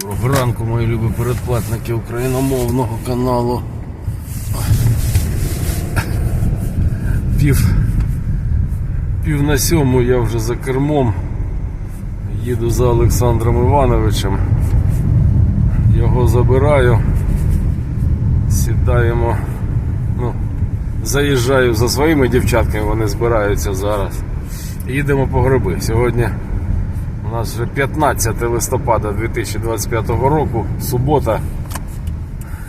Доброго ранку, мої любі передплатники україномовного каналу. Пів, пів на сьому я вже за кермом. Їду за Олександром Івановичем. Його забираю. Сідаємо. Ну, заїжджаю за своїми дівчатками, вони збираються зараз. Їдемо по гриби. Сьогодні у нас вже 15 листопада 2025 року, субота,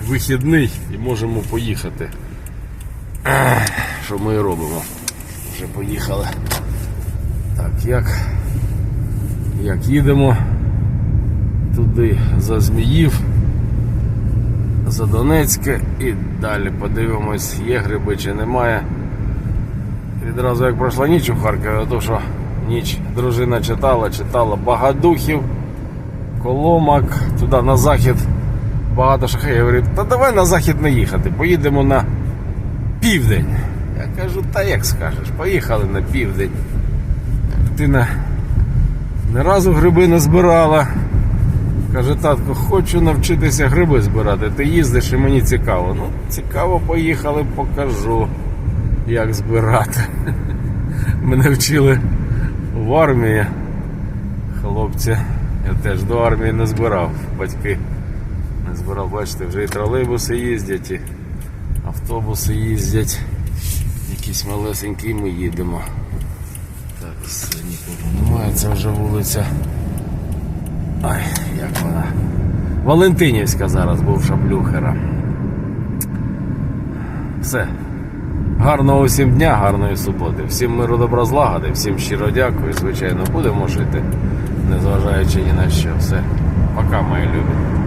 вихідний і можемо поїхати. Що ми і робимо? Вже поїхали. Так, як, як їдемо туди за Зміїв, за Донецьке і далі подивимось, є гриби чи немає. Відразу як пройшла ніч у Харкові, то що ніч дружина читала, читала багадухів, коломак, туди на захід багато шахеїв. Говорить, та давай на захід не їхати, поїдемо на південь. Я кажу, та як скажеш, поїхали на південь. Дитина ні разу гриби не збирала. Каже, татко, хочу навчитися гриби збирати. Ти їздиш і мені цікаво. Ну, цікаво, поїхали, покажу, як збирати. Мене вчили в армії. Хлопці, я теж до армії не збирав. Батьки не збирав, бачите, вже і тролейбуси їздять, і автобуси їздять. Якісь малесенькі ми їдемо. Так, все, нікого немає, це вже вулиця. Ай, як вона. Валентинівська зараз бувша блюхера. Все. Гарного усім дня, гарної суботи. Всім миру добра злагоди, всім щиро дякую. Звичайно, будемо жити, незважаючи ні на що. Все. Пока, мої любі.